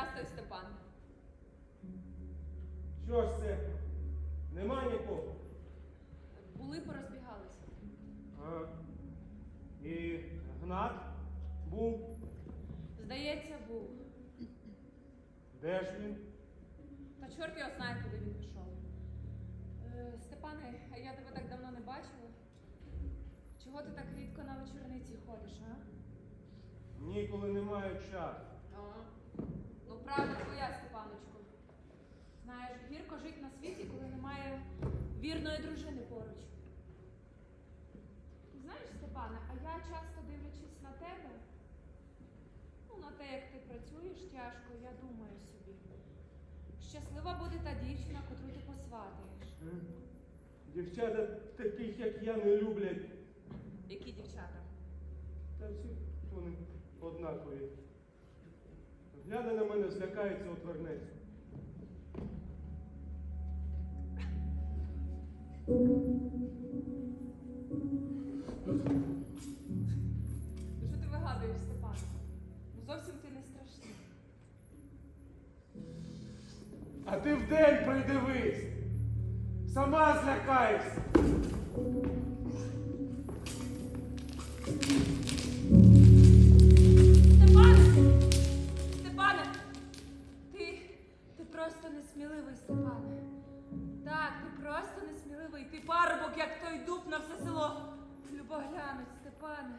здрастуй, Степан. Що ж це? Нема нікого. Були порозбігалися. А, І Гнат був. Здається, був. Де ж він? Та чорт його знає, куди він пішов. Е, Степане, я тебе так давно не бачила. Чого ти так рідко на вечорниці ходиш, а? Ніколи не маю часу правда твоя, Степаночку. Знаєш, гірко жить на світі, коли немає вірної дружини поруч. Знаєш, Степане, а я часто дивлячись на тебе, ну на те, як ти працюєш тяжко, я думаю собі. Щаслива буде та дівчина, котру ти посватаєш. Дівчата таких, як я, не люблять. Які дівчата? Та всі вони однакові. Гляне на мене, злякається, отвернеться. Ну що ти вигадуєш, Степан? Ну зовсім ти не страшний. А ти вдень придивись. Сама злякаєшся. Несміливий, Степане. Так, ти просто несміливий. Ти парубок, як той дуб на все село. Любоглянуть, Степане.